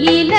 கோயில